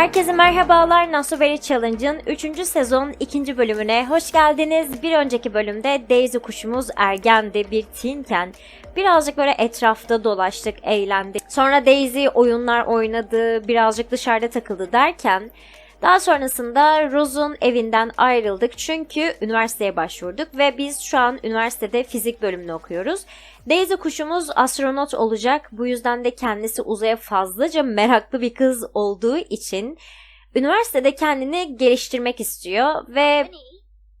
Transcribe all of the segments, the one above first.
Herkese merhabalar. Nasoveri Challenge'ın 3. sezon 2. bölümüne hoş geldiniz. Bir önceki bölümde Daisy kuşumuz ergendi bir teenken. Birazcık böyle etrafta dolaştık, eğlendik. Sonra Daisy oyunlar oynadı, birazcık dışarıda takıldı derken daha sonrasında Rose'un evinden ayrıldık çünkü üniversiteye başvurduk ve biz şu an üniversitede fizik bölümünü okuyoruz. Daisy kuşumuz astronot olacak. Bu yüzden de kendisi uzaya fazlaca meraklı bir kız olduğu için üniversitede kendini geliştirmek istiyor ve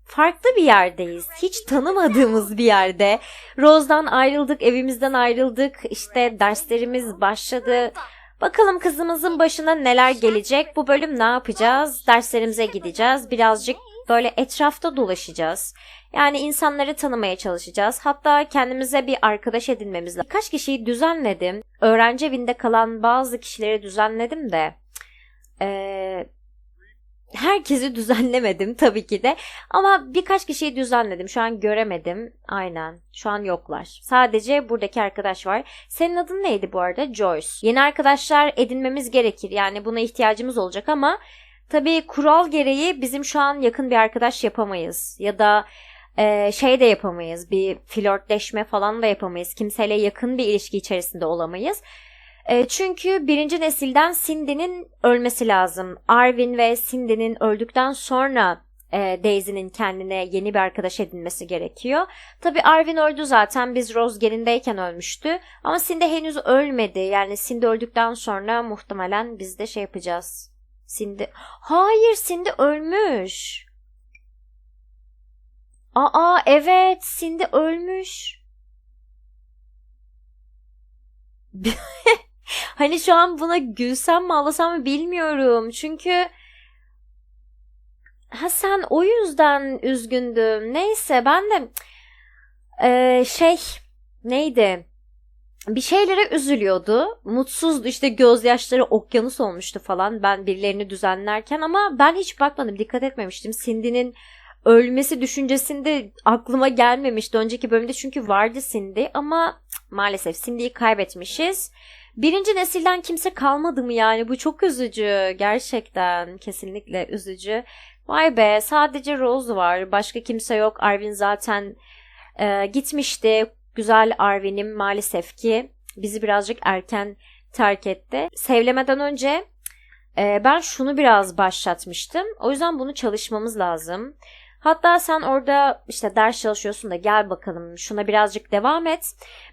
farklı bir yerdeyiz. Hiç tanımadığımız bir yerde. Rose'dan ayrıldık, evimizden ayrıldık. İşte derslerimiz başladı. Bakalım kızımızın başına neler gelecek. Bu bölüm ne yapacağız? Derslerimize gideceğiz. Birazcık böyle etrafta dolaşacağız. Yani insanları tanımaya çalışacağız. Hatta kendimize bir arkadaş edinmemiz lazım. Kaç kişiyi düzenledim. Öğrenci evinde kalan bazı kişileri düzenledim de. Ee, herkesi düzenlemedim tabii ki de. Ama birkaç kişiyi düzenledim. Şu an göremedim. Aynen. Şu an yoklar. Sadece buradaki arkadaş var. Senin adın neydi bu arada? Joyce. Yeni arkadaşlar edinmemiz gerekir. Yani buna ihtiyacımız olacak ama tabii kural gereği bizim şu an yakın bir arkadaş yapamayız. Ya da e, şey de yapamayız. Bir flörtleşme falan da yapamayız. Kimseyle yakın bir ilişki içerisinde olamayız. E, çünkü birinci nesilden Cindy'nin ölmesi lazım. Arvin ve Cindy'nin öldükten sonra e, Daisy'nin kendine yeni bir arkadaş edinmesi gerekiyor. Tabii Arvin öldü zaten. Biz Rose gelindeyken ölmüştü. Ama Cindy henüz ölmedi. Yani Cindy öldükten sonra muhtemelen biz de şey yapacağız. Cindy... Hayır Cindy ölmüş. Aa evet Cindy ölmüş. hani şu an buna gülsem mi ağlasam mı bilmiyorum. Çünkü ha sen o yüzden üzgündüm. Neyse ben de ee, şey neydi? Bir şeylere üzülüyordu. Mutsuzdu işte gözyaşları okyanus olmuştu falan ben birilerini düzenlerken ama ben hiç bakmadım dikkat etmemiştim. Cindy'nin ölmesi düşüncesinde aklıma gelmemişti önceki bölümde çünkü vardı Cindy ama maalesef Cindy'yi kaybetmişiz. Birinci nesilden kimse kalmadı mı yani bu çok üzücü gerçekten kesinlikle üzücü. Vay be sadece Rose var başka kimse yok Arvin zaten e, gitmişti güzel Arvin'im maalesef ki bizi birazcık erken terk etti. Sevlemeden önce e, ben şunu biraz başlatmıştım o yüzden bunu çalışmamız lazım. Hatta sen orada işte ders çalışıyorsun da gel bakalım şuna birazcık devam et.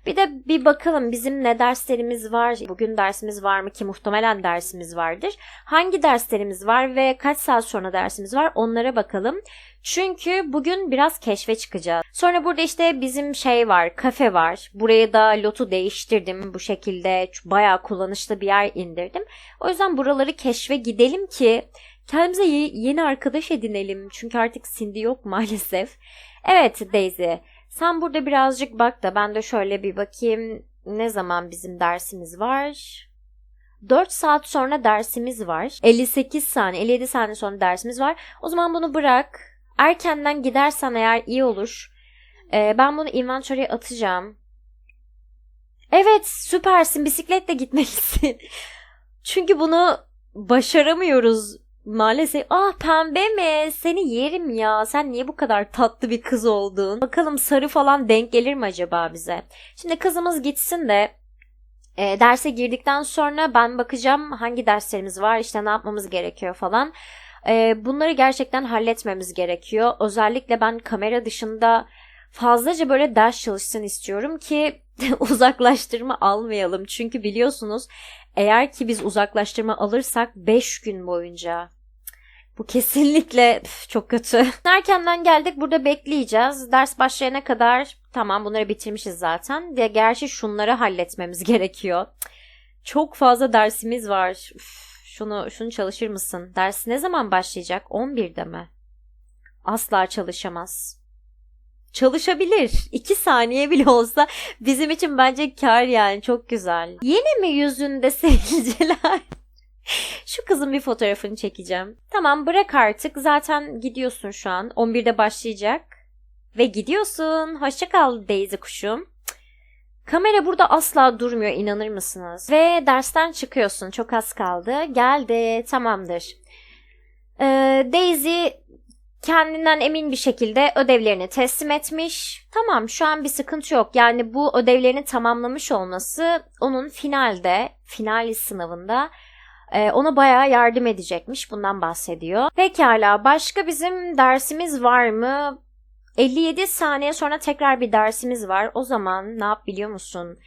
Bir de bir bakalım bizim ne derslerimiz var. Bugün dersimiz var mı ki muhtemelen dersimiz vardır. Hangi derslerimiz var ve kaç saat sonra dersimiz var onlara bakalım. Çünkü bugün biraz keşfe çıkacağız. Sonra burada işte bizim şey var, kafe var. Buraya da lotu değiştirdim. Bu şekilde bayağı kullanışlı bir yer indirdim. O yüzden buraları keşfe gidelim ki Kendimize yeni arkadaş edinelim. Çünkü artık Cindy yok maalesef. Evet Daisy. Sen burada birazcık bak da ben de şöyle bir bakayım. Ne zaman bizim dersimiz var? 4 saat sonra dersimiz var. 58 saniye, 57 saniye sonra dersimiz var. O zaman bunu bırak. Erkenden gidersen eğer iyi olur. Ee, ben bunu inventory'e atacağım. Evet süpersin bisikletle gitmelisin. Çünkü bunu başaramıyoruz Maalesef. Ah pembe mi? Seni yerim ya. Sen niye bu kadar tatlı bir kız oldun? Bakalım sarı falan denk gelir mi acaba bize? Şimdi kızımız gitsin de e, derse girdikten sonra ben bakacağım hangi derslerimiz var, işte ne yapmamız gerekiyor falan. E, bunları gerçekten halletmemiz gerekiyor. Özellikle ben kamera dışında fazlaca böyle ders çalışsın istiyorum ki uzaklaştırma almayalım. Çünkü biliyorsunuz eğer ki biz uzaklaştırma alırsak 5 gün boyunca bu kesinlikle üf, çok kötü. Erkenden geldik burada bekleyeceğiz. Ders başlayana kadar tamam bunları bitirmişiz zaten. Diye gerçi şunları halletmemiz gerekiyor. Çok fazla dersimiz var. Üf, şunu şunu çalışır mısın? Ders ne zaman başlayacak? 11'de mi? Asla çalışamaz. Çalışabilir. 2 saniye bile olsa bizim için bence kar yani çok güzel. Yine mi yüzünde sivilceler? Şu kızın bir fotoğrafını çekeceğim. Tamam bırak artık. Zaten gidiyorsun şu an. 11'de başlayacak. Ve gidiyorsun. Hoşça kal Daisy kuşum. Kamera burada asla durmuyor inanır mısınız? Ve dersten çıkıyorsun çok az kaldı. Geldi tamamdır. Ee, Daisy kendinden emin bir şekilde ödevlerini teslim etmiş. Tamam şu an bir sıkıntı yok. Yani bu ödevlerini tamamlamış olması onun finalde, final sınavında e, ona bayağı yardım edecekmiş. Bundan bahsediyor. Pekala başka bizim dersimiz var mı? 57 saniye sonra tekrar bir dersimiz var. O zaman ne yap biliyor musun?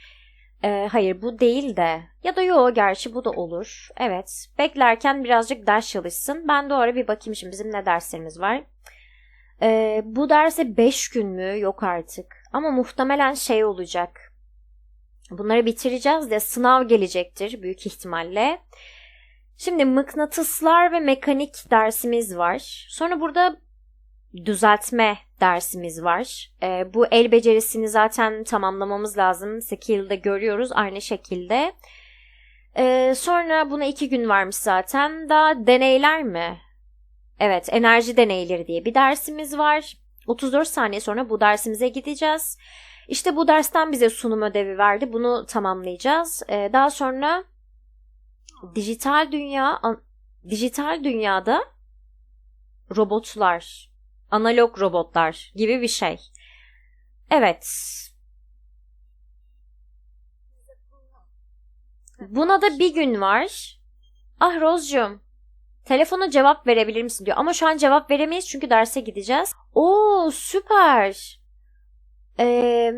Ee, hayır bu değil de ya da yo gerçi bu da olur. Evet beklerken birazcık ders çalışsın. Ben de o ara bir bakayım şimdi bizim ne derslerimiz var. Ee, bu derse 5 gün mü? Yok artık. Ama muhtemelen şey olacak. Bunları bitireceğiz de sınav gelecektir büyük ihtimalle. Şimdi mıknatıslar ve mekanik dersimiz var. Sonra burada düzeltme dersimiz var. E, bu el becerisini zaten tamamlamamız lazım. Sekilde görüyoruz aynı şekilde. E, sonra buna iki gün varmış zaten. Daha deneyler mi? Evet enerji deneyleri diye bir dersimiz var. 34 saniye sonra bu dersimize gideceğiz. İşte bu dersten bize sunum ödevi verdi. Bunu tamamlayacağız. E, daha sonra dijital dünya dijital dünyada robotlar analog robotlar gibi bir şey. Evet. Buna da bir gün var. Ah Rozcuğum. Telefona cevap verebilir misin diyor. Ama şu an cevap veremeyiz çünkü derse gideceğiz. Oo süper. Ee,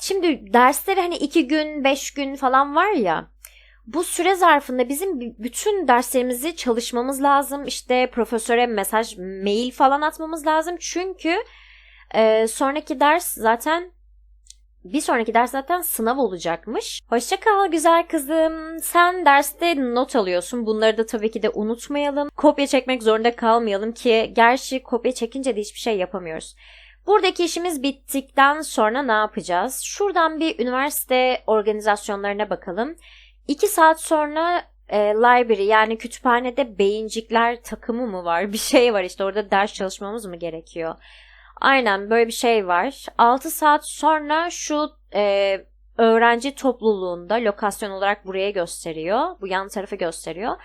şimdi dersleri hani iki gün, beş gün falan var ya bu süre zarfında bizim bütün derslerimizi çalışmamız lazım. İşte profesöre mesaj, mail falan atmamız lazım. Çünkü e, sonraki ders zaten bir sonraki ders zaten sınav olacakmış. Hoşça kal güzel kızım. Sen derste not alıyorsun. Bunları da tabii ki de unutmayalım. Kopya çekmek zorunda kalmayalım ki gerçi kopya çekince de hiçbir şey yapamıyoruz. Buradaki işimiz bittikten sonra ne yapacağız? Şuradan bir üniversite organizasyonlarına bakalım. İki saat sonra e, library yani kütüphanede beyincikler takımı mı var? Bir şey var işte orada ders çalışmamız mı gerekiyor? Aynen böyle bir şey var. 6 saat sonra şu e, öğrenci topluluğunda lokasyon olarak buraya gösteriyor. Bu yan tarafı gösteriyor.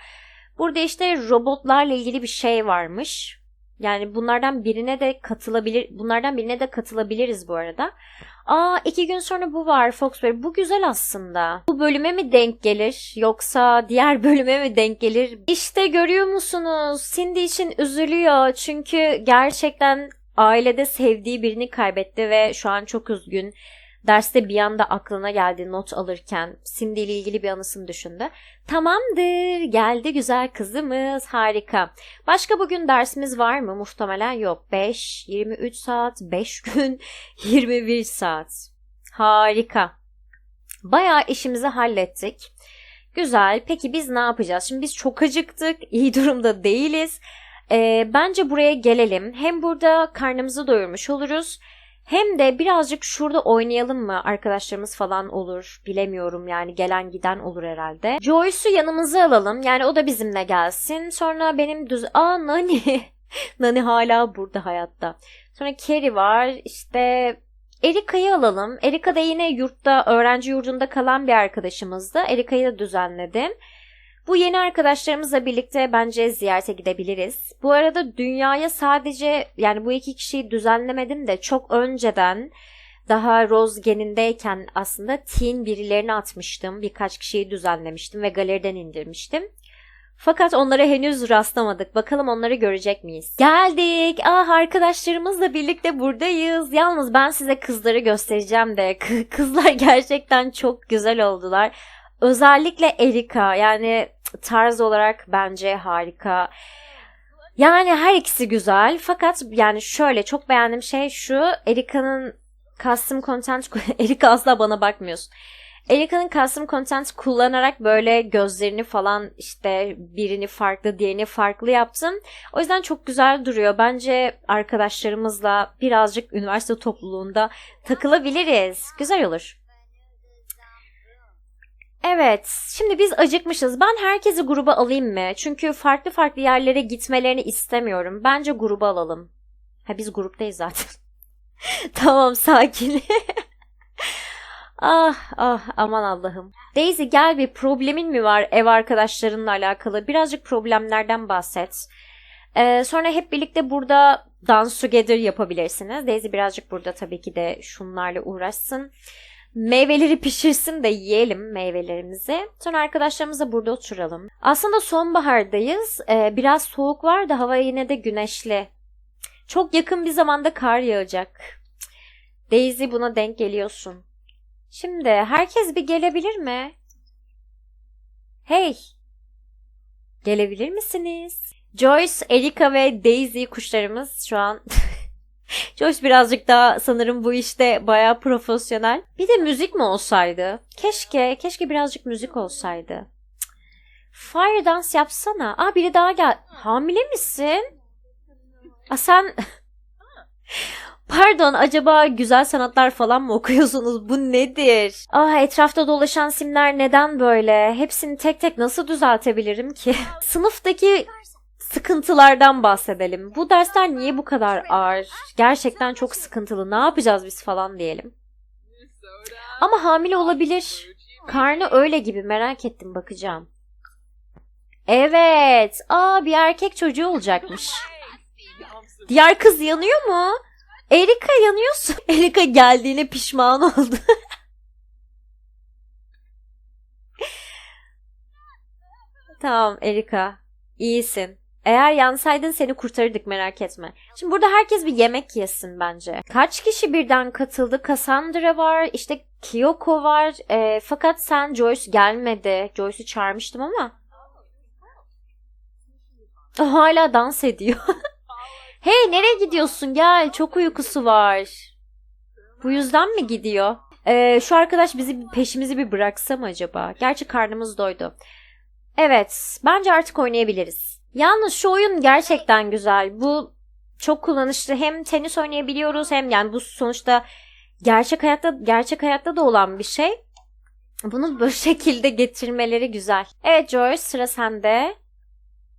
Burada işte robotlarla ilgili bir şey varmış. Yani bunlardan birine de katılabilir, bunlardan birine de katılabiliriz bu arada. Aa iki gün sonra bu var Foxbury. Bu güzel aslında. Bu bölüme mi denk gelir yoksa diğer bölüme mi denk gelir? İşte görüyor musunuz? Cindy için üzülüyor. Çünkü gerçekten ailede sevdiği birini kaybetti ve şu an çok üzgün. Derste bir anda aklına geldi not alırken Cindy ile ilgili bir anısını düşündü. Tamamdır geldi güzel kızımız harika. Başka bugün dersimiz var mı? Muhtemelen yok. 5, 23 saat, 5 gün, 21 saat. Harika. Bayağı işimizi hallettik. Güzel. Peki biz ne yapacağız? Şimdi biz çok acıktık. İyi durumda değiliz. Ee, bence buraya gelelim. Hem burada karnımızı doyurmuş oluruz. Hem de birazcık şurada oynayalım mı arkadaşlarımız falan olur. Bilemiyorum yani gelen giden olur herhalde. Joyce'u yanımıza alalım. Yani o da bizimle gelsin. Sonra benim düz... Aa Nani. Nani hala burada hayatta. Sonra Kerry var. İşte Erika'yı alalım. Erika da yine yurtta, öğrenci yurdunda kalan bir arkadaşımızdı. Erika'yı da düzenledim. Bu yeni arkadaşlarımızla birlikte bence ziyarete gidebiliriz. Bu arada dünyaya sadece yani bu iki kişiyi düzenlemedim de çok önceden daha Rose genindeyken aslında teen birilerini atmıştım. Birkaç kişiyi düzenlemiştim ve galeriden indirmiştim. Fakat onlara henüz rastlamadık. Bakalım onları görecek miyiz? Geldik. Ah arkadaşlarımızla birlikte buradayız. Yalnız ben size kızları göstereceğim de kızlar gerçekten çok güzel oldular. Özellikle Erika yani tarz olarak bence harika. Yani her ikisi güzel fakat yani şöyle çok beğendiğim şey şu Erika'nın custom content Erika asla bana bakmıyorsun. Erika'nın custom content kullanarak böyle gözlerini falan işte birini farklı diğerini farklı yaptım. O yüzden çok güzel duruyor. Bence arkadaşlarımızla birazcık üniversite topluluğunda takılabiliriz. Güzel olur. Evet, şimdi biz acıkmışız. Ben herkesi gruba alayım mı? Çünkü farklı farklı yerlere gitmelerini istemiyorum. Bence gruba alalım. Ha biz gruptayız zaten. tamam, sakin. Ah ah aman Allah'ım. Daisy gel bir problemin mi var ev arkadaşlarınla alakalı? Birazcık problemlerden bahset. Ee, sonra hep birlikte burada dance together yapabilirsiniz. Daisy birazcık burada tabii ki de şunlarla uğraşsın. Meyveleri pişirsin de yiyelim meyvelerimizi. Sonra arkadaşlarımızla burada oturalım. Aslında sonbahardayız. Ee, biraz soğuk var da hava yine de güneşli. Çok yakın bir zamanda kar yağacak. Daisy buna denk geliyorsun. Şimdi herkes bir gelebilir mi? Hey! Gelebilir misiniz? Joyce, Erika ve Daisy kuşlarımız şu an Joyce birazcık daha sanırım bu işte bayağı profesyonel. Bir de müzik mi olsaydı? Keşke, keşke birazcık müzik olsaydı. Fire dance yapsana. Aa biri daha gel. Hamile misin? Aa sen... Pardon acaba güzel sanatlar falan mı okuyorsunuz? Bu nedir? Ah etrafta dolaşan simler neden böyle? Hepsini tek tek nasıl düzeltebilirim ki? Sınıftaki sıkıntılardan bahsedelim. Bu dersler niye bu kadar ağır? Gerçekten çok sıkıntılı. Ne yapacağız biz falan diyelim. Ama hamile olabilir. Karnı öyle gibi merak ettim bakacağım. Evet. Aa bir erkek çocuğu olacakmış. Diğer kız yanıyor mu? Erika yanıyorsun. Erika geldiğine pişman oldu. tamam Erika. İyisin. Eğer yansaydın seni kurtarırdık merak etme. Şimdi burada herkes bir yemek yesin bence. Kaç kişi birden katıldı? Cassandra var, işte Kyoko var. E, fakat sen Joyce gelmedi. Joyce'u çağırmıştım ama. Hala dans ediyor. hey nereye gidiyorsun? Gel çok uykusu var. Bu yüzden mi gidiyor? Ee, şu arkadaş bizi peşimizi bir bıraksa mı acaba? Gerçi karnımız doydu. Evet, bence artık oynayabiliriz. Yalnız şu oyun gerçekten güzel. Bu çok kullanışlı. Hem tenis oynayabiliyoruz hem yani bu sonuçta gerçek hayatta gerçek hayatta da olan bir şey. Bunu bu şekilde getirmeleri güzel. Evet Joyce sıra sende.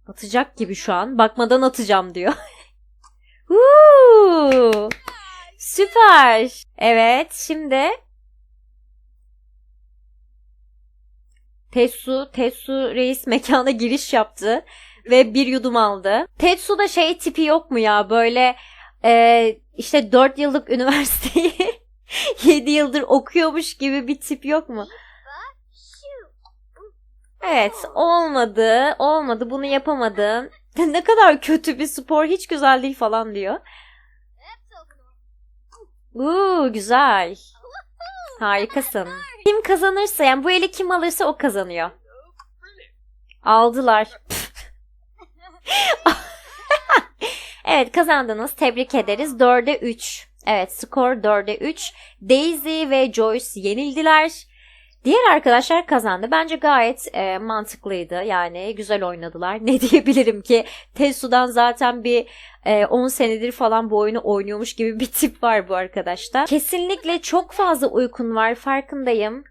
Atacak gibi şu an. Bakmadan atacağım diyor. Woo! Süper. Evet şimdi Tetsu, Tetsu reis mekana giriş yaptı ve bir yudum aldı. Tetsu'da şey tipi yok mu ya böyle e, işte 4 yıllık üniversiteyi 7 yıldır okuyormuş gibi bir tip yok mu? Evet olmadı olmadı bunu yapamadım. ne kadar kötü bir spor hiç güzel değil falan diyor. Uuu güzel. Harikasın. Kim kazanırsa yani bu eli kim alırsa o kazanıyor. Aldılar. evet kazandınız. Tebrik ederiz. 4'e 3. Evet skor 4'e 3. Daisy ve Joyce yenildiler. Diğer arkadaşlar kazandı. Bence gayet e, mantıklıydı. Yani güzel oynadılar. Ne diyebilirim ki? Tetsu'dan zaten bir e, 10 senedir falan bu oyunu oynuyormuş gibi bir tip var bu arkadaşta. Kesinlikle çok fazla uykun var farkındayım.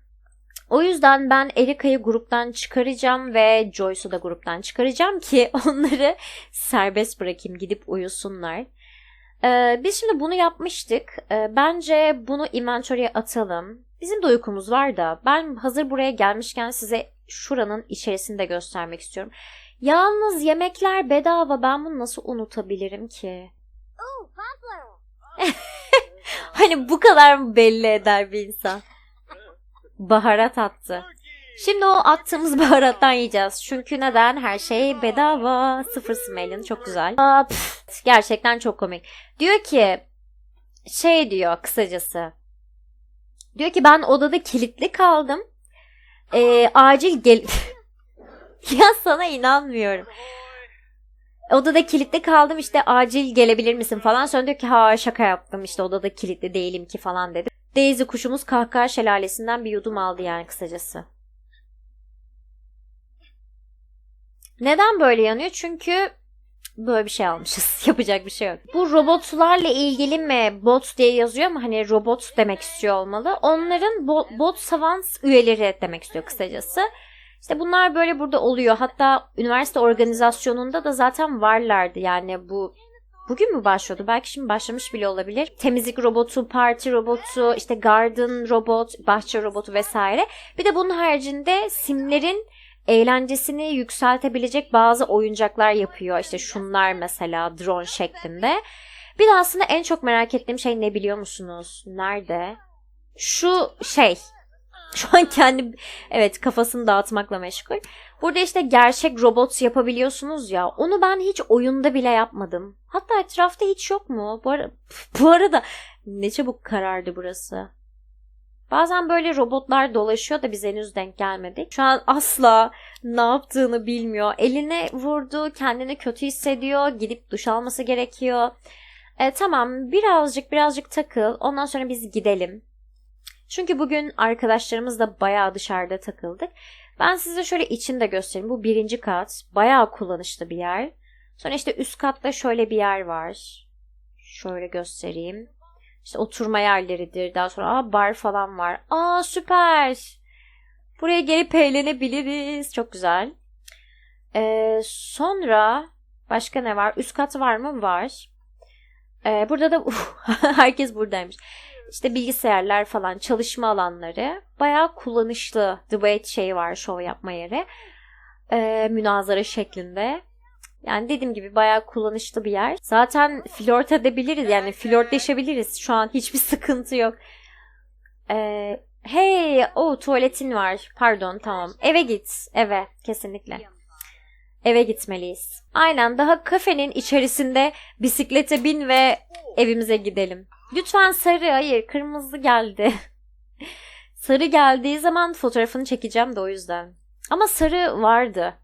O yüzden ben Erika'yı gruptan çıkaracağım ve Joyce'u da gruptan çıkaracağım ki onları serbest bırakayım gidip uyusunlar. Ee, biz şimdi bunu yapmıştık. Ee, bence bunu inventory'e atalım. Bizim de uykumuz var da ben hazır buraya gelmişken size şuranın içerisinde göstermek istiyorum. Yalnız yemekler bedava ben bunu nasıl unutabilirim ki? hani bu kadar mı belli eder bir insan? Baharat attı. Şimdi o attığımız baharattan yiyeceğiz. Çünkü neden? Her şey bedava. Sıfır smelling. Çok güzel. Aa, pff, gerçekten çok komik. Diyor ki şey diyor kısacası. Diyor ki ben odada kilitli kaldım. Ee, acil gel... ya sana inanmıyorum. Odada kilitli kaldım işte acil gelebilir misin falan. Sonra diyor ki ha şaka yaptım işte odada kilitli değilim ki falan dedi. Daisy kuşumuz kahkaha şelalesinden bir yudum aldı yani kısacası. Neden böyle yanıyor? Çünkü böyle bir şey almışız. Yapacak bir şey yok. Bu robotlarla ilgili mi bot diye yazıyor ama hani robot demek istiyor olmalı. Onların bo- bot savans üyeleri demek istiyor kısacası. İşte bunlar böyle burada oluyor. Hatta üniversite organizasyonunda da zaten varlardı. Yani bu bugün mü başlıyordu? Belki şimdi başlamış bile olabilir. Temizlik robotu, parti robotu, işte garden robot, bahçe robotu vesaire. Bir de bunun haricinde simlerin eğlencesini yükseltebilecek bazı oyuncaklar yapıyor. İşte şunlar mesela drone şeklinde. Bir de aslında en çok merak ettiğim şey ne biliyor musunuz? Nerede? Şu şey. Şu an kendi evet kafasını dağıtmakla meşgul. Burada işte gerçek robot yapabiliyorsunuz ya. Onu ben hiç oyunda bile yapmadım. Hatta etrafta hiç yok mu? Bu, ara, bu arada ne çabuk karardı burası. Bazen böyle robotlar dolaşıyor da biz henüz denk gelmedik. Şu an asla ne yaptığını bilmiyor. Eline vurdu, kendini kötü hissediyor, gidip duş alması gerekiyor. E, tamam birazcık birazcık takıl. Ondan sonra biz gidelim. Çünkü bugün arkadaşlarımızla bayağı dışarıda takıldık. Ben size şöyle içini de göstereyim. Bu birinci kat. Bayağı kullanışlı bir yer. Sonra işte üst katta şöyle bir yer var. Şöyle göstereyim. İşte oturma yerleridir. Daha sonra aa, bar falan var. Aa süper. Buraya gelip eğlenebiliriz. Çok güzel. Ee, sonra başka ne var? Üst kat var mı? Var. Ee, burada da herkes buradaymış. İşte bilgisayarlar falan çalışma alanları bayağı kullanışlı debate şey var show yapma yeri. Ee, münazara şeklinde. Yani dediğim gibi bayağı kullanışlı bir yer. Zaten flört edebiliriz yani flörtleşebiliriz. Şu an hiçbir sıkıntı yok. Ee, hey o tuvaletin var. Pardon tamam. Eve git. Eve kesinlikle. Eve gitmeliyiz. Aynen daha kafenin içerisinde bisiklete bin ve evimize gidelim. Lütfen sarı hayır kırmızı geldi. sarı geldiği zaman fotoğrafını çekeceğim de o yüzden. Ama sarı vardı.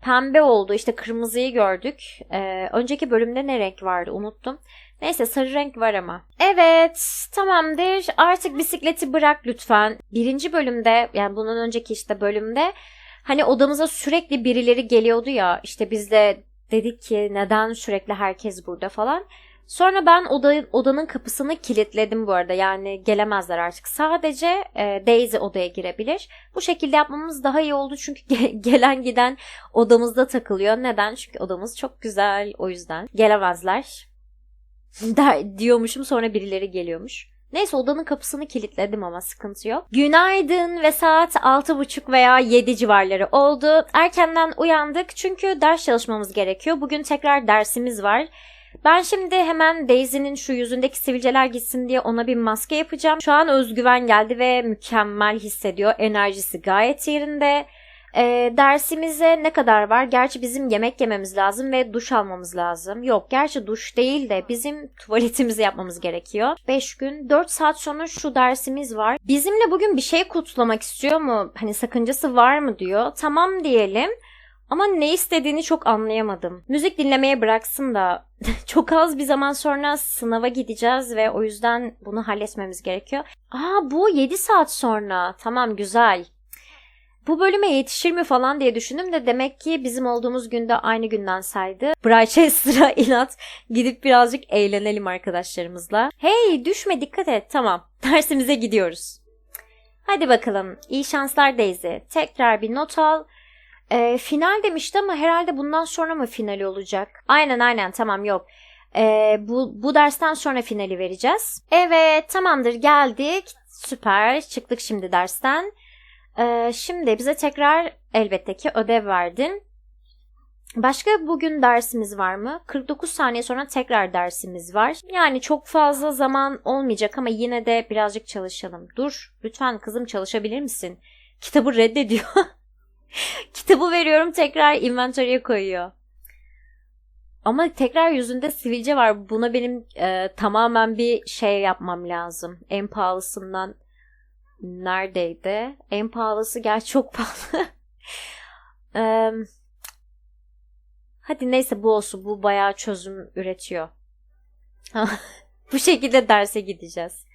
Pembe oldu işte kırmızıyı gördük. Ee, önceki bölümde ne renk vardı unuttum. Neyse sarı renk var ama. Evet tamamdır artık bisikleti bırak lütfen. Birinci bölümde yani bunun önceki işte bölümde hani odamıza sürekli birileri geliyordu ya işte biz de dedik ki neden sürekli herkes burada falan. Sonra ben oda, odanın kapısını kilitledim bu arada. Yani gelemezler artık. Sadece e, Daisy odaya girebilir. Bu şekilde yapmamız daha iyi oldu çünkü ge- gelen giden odamızda takılıyor. Neden? Çünkü odamız çok güzel. O yüzden gelemezler. Der, diyormuşum sonra birileri geliyormuş. Neyse odanın kapısını kilitledim ama sıkıntı yok. Günaydın ve saat 6.30 veya 7 civarları oldu. Erkenden uyandık çünkü ders çalışmamız gerekiyor. Bugün tekrar dersimiz var. Ben şimdi hemen Daisy'nin şu yüzündeki sivilceler gitsin diye ona bir maske yapacağım. Şu an özgüven geldi ve mükemmel hissediyor. Enerjisi gayet yerinde. E, dersimize ne kadar var? Gerçi bizim yemek yememiz lazım ve duş almamız lazım. Yok gerçi duş değil de bizim tuvaletimizi yapmamız gerekiyor. 5 gün 4 saat sonra şu dersimiz var. Bizimle bugün bir şey kutlamak istiyor mu? Hani sakıncası var mı diyor. Tamam diyelim. Ama ne istediğini çok anlayamadım. Müzik dinlemeye bıraksın da çok az bir zaman sonra sınava gideceğiz ve o yüzden bunu halletmemiz gerekiyor. Aa bu 7 saat sonra. Tamam güzel. Bu bölüme yetişir mi falan diye düşündüm de demek ki bizim olduğumuz günde aynı günden saydı. Brightester'a inat gidip birazcık eğlenelim arkadaşlarımızla. Hey düşme dikkat et tamam dersimize gidiyoruz. Hadi bakalım iyi şanslar Daisy. Tekrar bir not al. E, final demişti ama herhalde bundan sonra mı finali olacak? Aynen aynen tamam yok. E, bu, bu dersten sonra finali vereceğiz. Evet tamamdır geldik. Süper çıktık şimdi dersten. E, şimdi bize tekrar elbette ki ödev verdin. Başka bugün dersimiz var mı? 49 saniye sonra tekrar dersimiz var. Yani çok fazla zaman olmayacak ama yine de birazcık çalışalım. Dur lütfen kızım çalışabilir misin? Kitabı reddediyor. Kitabı veriyorum tekrar inventory'e koyuyor. Ama tekrar yüzünde sivilce var. Buna benim e, tamamen bir şey yapmam lazım. En pahalısından neredeydi? En pahalısı gerçi çok pahalı. e, hadi neyse bu olsun. Bu bayağı çözüm üretiyor. bu şekilde derse gideceğiz.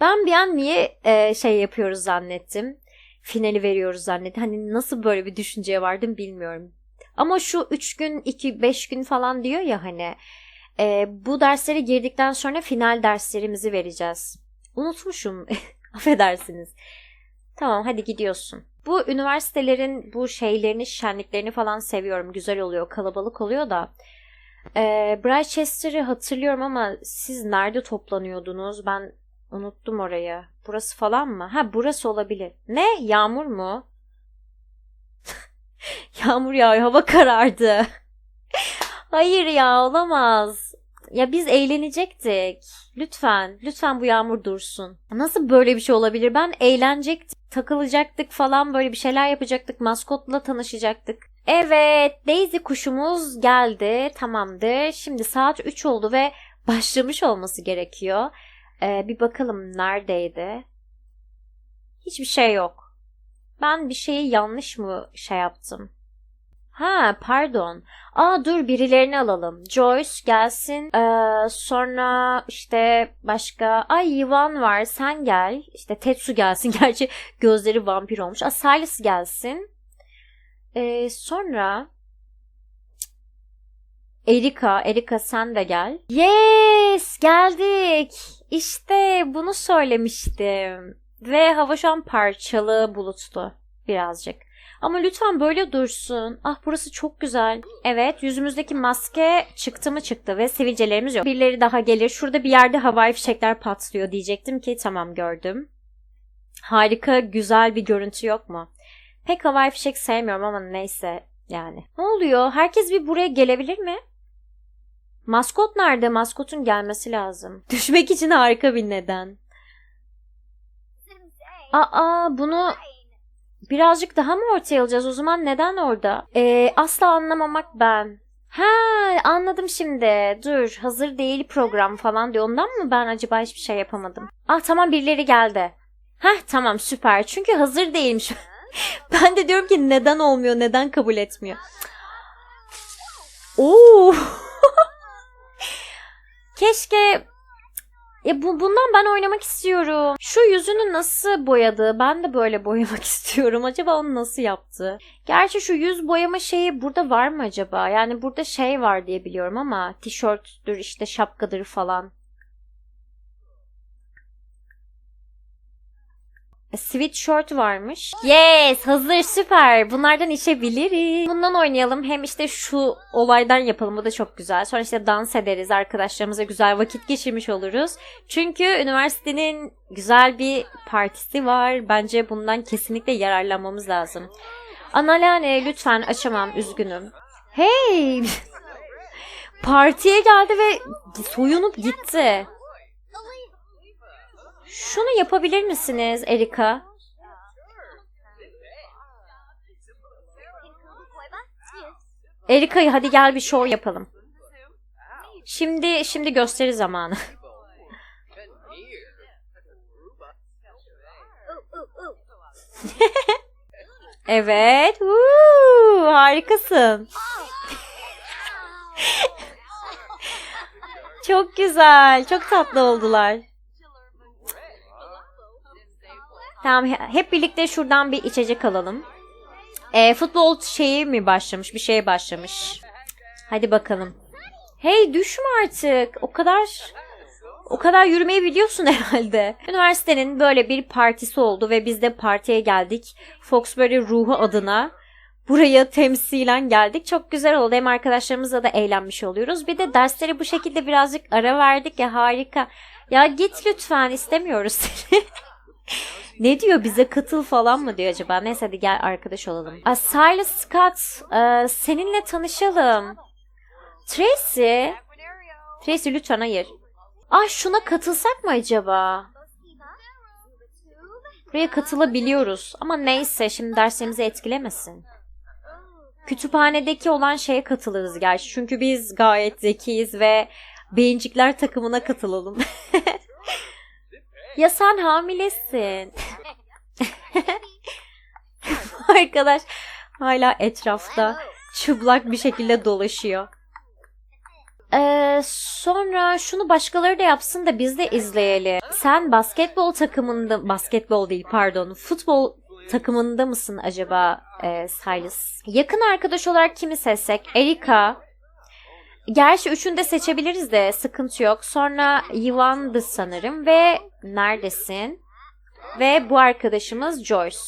Ben bir an niye e, şey yapıyoruz zannettim finali veriyoruz zannetti. Hani nasıl böyle bir düşünceye vardım bilmiyorum. Ama şu 3 gün, 2, 5 gün falan diyor ya hani e, bu derslere girdikten sonra final derslerimizi vereceğiz. Unutmuşum. Affedersiniz. Tamam hadi gidiyorsun. Bu üniversitelerin bu şeylerini, şenliklerini falan seviyorum. Güzel oluyor, kalabalık oluyor da. Ee, Brightchester'ı hatırlıyorum ama siz nerede toplanıyordunuz? Ben unuttum orayı. Burası falan mı? Ha burası olabilir. Ne? Yağmur mu? Yağmur yağıyor. Hava karardı. Hayır ya olamaz. Ya biz eğlenecektik. Lütfen, lütfen bu yağmur dursun. Nasıl böyle bir şey olabilir? Ben eğlenecektik, takılacaktık falan böyle bir şeyler yapacaktık. Maskotla tanışacaktık. Evet, Daisy kuşumuz geldi. Tamamdır. Şimdi saat 3 oldu ve başlamış olması gerekiyor. Ee, bir bakalım neredeydi? Hiçbir şey yok. Ben bir şeyi yanlış mı şey yaptım? Ha pardon. Aa dur birilerini alalım. Joyce gelsin. Ee, sonra işte başka. Ay Ivan var sen gel. İşte Tetsu gelsin. Gerçi gözleri vampir olmuş. Aa Silas gelsin. Ee, sonra Erika, Erika sen de gel. Yes, geldik. İşte bunu söylemiştim. Ve hava şu an parçalı, bulutlu birazcık. Ama lütfen böyle dursun. Ah burası çok güzel. Evet yüzümüzdeki maske çıktı mı çıktı ve sivilcelerimiz yok. Birileri daha gelir. Şurada bir yerde havai fişekler patlıyor diyecektim ki tamam gördüm. Harika güzel bir görüntü yok mu? Pek havai fişek sevmiyorum ama neyse yani. Ne oluyor? Herkes bir buraya gelebilir mi? Maskot nerede? Maskotun gelmesi lazım. Düşmek için harika bir neden. Aa bunu birazcık daha mı ortaya alacağız? O zaman neden orada? Ee, asla anlamamak ben. Ha anladım şimdi. Dur hazır değil program falan diyor. Ondan mı ben acaba hiçbir şey yapamadım? Ah tamam birileri geldi. Heh tamam süper. Çünkü hazır değilmiş. ben de diyorum ki neden olmuyor? Neden kabul etmiyor? Oo. Keşke ya bu, bundan ben oynamak istiyorum. Şu yüzünü nasıl boyadı? Ben de böyle boyamak istiyorum. Acaba onu nasıl yaptı? Gerçi şu yüz boyama şeyi burada var mı acaba? Yani burada şey var diye biliyorum ama tişörttür işte şapkadır falan. Sweatshirt varmış. Yes hazır süper. Bunlardan içebiliriz. Bundan oynayalım. Hem işte şu olaydan yapalım. Bu da çok güzel. Sonra işte dans ederiz. Arkadaşlarımıza güzel vakit geçirmiş oluruz. Çünkü üniversitenin güzel bir partisi var. Bence bundan kesinlikle yararlanmamız lazım. Analane lütfen açamam. Üzgünüm. Hey! Partiye geldi ve soyunup gitti. Şunu yapabilir misiniz Erika? Erika hadi gel bir show yapalım. Şimdi şimdi gösteri zamanı. evet. Woo, harikasın. çok güzel. Çok tatlı oldular. Tamam hep birlikte şuradan bir içecek alalım. E, futbol şeyi mi başlamış? Bir şeye başlamış. Hadi bakalım. Hey düşme artık. O kadar o kadar yürümeyi biliyorsun herhalde. Üniversitenin böyle bir partisi oldu ve biz de partiye geldik. Foxbury ruhu adına buraya temsilen geldik. Çok güzel oldu. Hem arkadaşlarımızla da eğlenmiş oluyoruz. Bir de dersleri bu şekilde birazcık ara verdik ya harika. Ya git lütfen istemiyoruz seni. ne diyor bize katıl falan mı diyor acaba? Neyse hadi gel arkadaş olalım. Aa, Silas Scott e, seninle tanışalım. Tracy. Tracy lütfen hayır. Ah şuna katılsak mı acaba? Buraya katılabiliyoruz. Ama neyse şimdi derslerimizi etkilemesin. Kütüphanedeki olan şeye katılırız gerçi. Çünkü biz gayet zekiyiz ve beyincikler takımına katılalım. Ya sen hamilesin. Arkadaş hala etrafta çıplak bir şekilde dolaşıyor. Ee, sonra şunu başkaları da yapsın da biz de izleyelim. Sen basketbol takımında, basketbol değil pardon, futbol takımında mısın acaba e, Silas? Yakın arkadaş olarak kimi seçsek? Erika, Gerçi üçünü de seçebiliriz de sıkıntı yok. Sonra Ivan'dı sanırım ve neredesin? Ve bu arkadaşımız Joyce.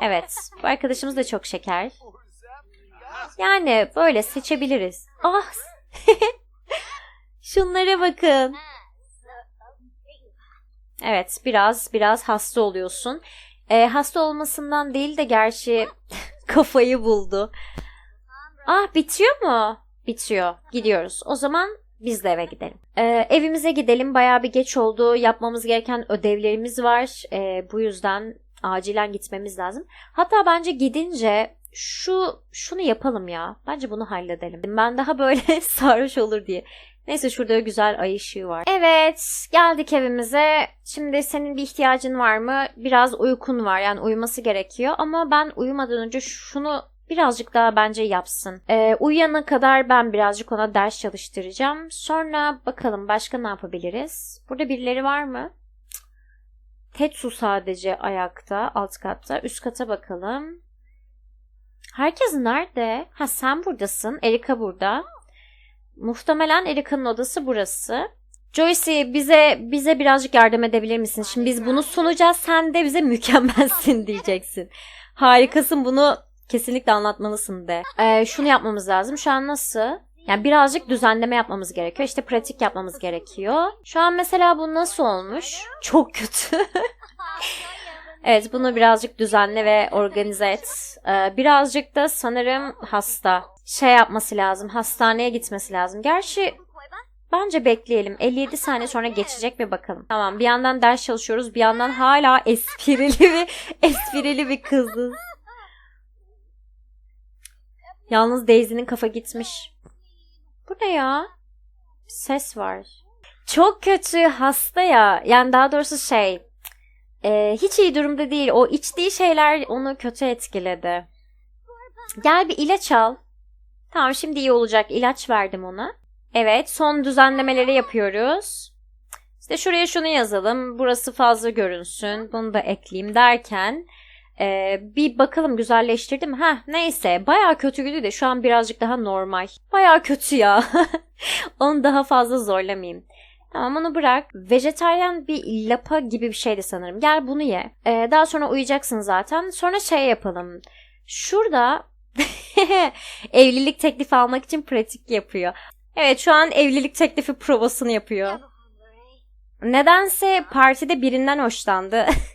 Evet bu arkadaşımız da çok şeker. Yani böyle seçebiliriz. Ah! Şunlara bakın. Evet, biraz biraz hasta oluyorsun. Ee, hasta olmasından değil de gerçi kafayı buldu. Ah bitiyor mu? Bitiyor. Gidiyoruz. O zaman biz de eve gidelim. Ee, evimize gidelim. Bayağı bir geç oldu. Yapmamız gereken ödevlerimiz var. Ee, bu yüzden acilen gitmemiz lazım. Hatta bence gidince şu şunu yapalım ya. Bence bunu halledelim. Ben daha böyle sarhoş olur diye. Neyse şurada güzel ay ışığı var. Evet geldik evimize. Şimdi senin bir ihtiyacın var mı? Biraz uykun var yani uyuması gerekiyor. Ama ben uyumadan önce şunu birazcık daha bence yapsın. Ee, uyuyana kadar ben birazcık ona ders çalıştıracağım. Sonra bakalım başka ne yapabiliriz? Burada birileri var mı? Tetsu sadece ayakta alt katta. Üst kata bakalım. Herkes nerede? Ha sen buradasın. Erika burada. Muhtemelen Erika'nın odası burası. Joyce bize bize birazcık yardım edebilir misin? Şimdi biz bunu sunacağız. Sen de bize mükemmelsin diyeceksin. Harikasın bunu kesinlikle anlatmalısın de. Ee, şunu yapmamız lazım. Şu an nasıl? Yani birazcık düzenleme yapmamız gerekiyor. İşte pratik yapmamız gerekiyor. Şu an mesela bu nasıl olmuş? Çok kötü. evet bunu birazcık düzenle ve organize et. Ee, birazcık da sanırım hasta. Şey yapması lazım. Hastaneye gitmesi lazım. Gerçi bence bekleyelim. 57 saniye sonra geçecek mi bakalım. Tamam bir yandan ders çalışıyoruz. Bir yandan hala esprili bir esprili bir kızız. Yalnız Daisy'nin kafa gitmiş. Bu ne ya? Ses var. Çok kötü hasta ya. Yani daha doğrusu şey e, hiç iyi durumda değil. O içtiği şeyler onu kötü etkiledi. Gel bir ilaç al. Tamam şimdi iyi olacak. İlaç verdim ona. Evet son düzenlemeleri yapıyoruz. İşte şuraya şunu yazalım. Burası fazla görünsün. Bunu da ekleyeyim derken ee, bir bakalım güzelleştirdi mi? Heh neyse baya kötüydü de şu an birazcık daha normal. Baya kötü ya. onu daha fazla zorlamayayım. Tamam onu bırak. Vejetaryen bir lapa gibi bir şeydi sanırım. Gel bunu ye. Ee, daha sonra uyuyacaksın zaten. Sonra şey yapalım. Şurada evlilik teklifi almak için pratik yapıyor. Evet şu an evlilik teklifi provasını yapıyor. Nedense partide birinden hoşlandı.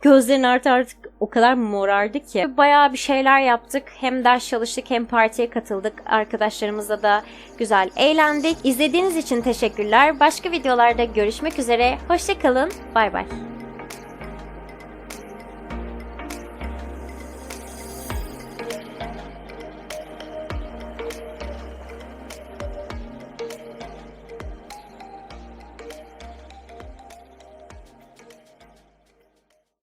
Gözlerin artık artık o kadar morardı ki. Bayağı bir şeyler yaptık. Hem ders çalıştık hem partiye katıldık. Arkadaşlarımızla da güzel eğlendik. İzlediğiniz için teşekkürler. Başka videolarda görüşmek üzere. Hoşçakalın. Bay bay.